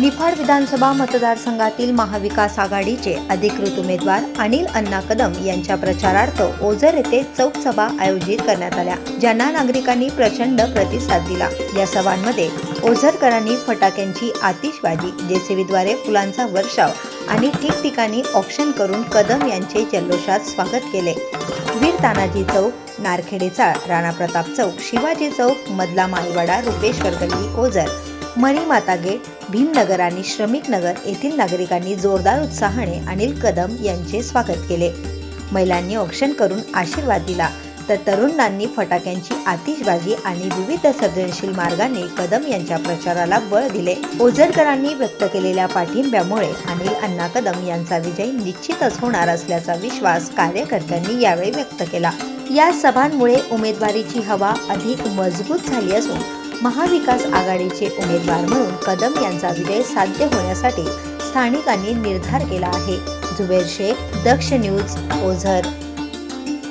निफाड विधानसभा मतदारसंघातील महाविकास आघाडीचे अधिकृत उमेदवार अनिल अण्णा कदम यांच्या प्रचारार्थ ओझर येथे चौक सभा आयोजित करण्यात आल्या ज्यांना नागरिकांनी प्रचंड प्रतिसाद दिला. या सभांमध्ये ओझरकरांनी फटाक्यांची आतिषबाजी जेसीबीद्वारे फुलांचा वर्षाव आणि ठिकठिकाणी ऑप्शन करून कदम यांचे जल्लोषात स्वागत केले. वीर तानाजी चौक नारखेडे चाळ राणा प्रताप चौक शिवाजी चौक मधला मालवाडा रुपेश्वर गल्ली ओझर मणिमाता गेट भीमनगर आणि श्रमिक नगर येथील नागरिकांनी जोरदार उत्साहाने अनिल कदम यांचे स्वागत केले. महिलांनी औक्षण करून आशीर्वाद दिला. तर तरुणांनी फटाक्यांची आतिषबाजी आणि विविध सर्जनशील मार्गाने कदम यांच्या प्रचाराला बळ दिले. ओझरकरांनी व्यक्त केलेल्या पाठिंब्यामुळे अनिल अण्णा कदम यांचा विजय निश्चितच होणार असल्याचा विश्वास कार्यकर्त्यांनी यावेळी व्यक्त केला. या सभांमुळे उमेदवारीची हवा अधिक मजबूत झाली असून महाविकास आघाडीचे उमेदवार म्हणून कदम यांचा विजय साध्य होण्यासाठी स्थानिकांनी निर्धार केला आहे. जुबेर शेख दक्ष न्यूज ओझर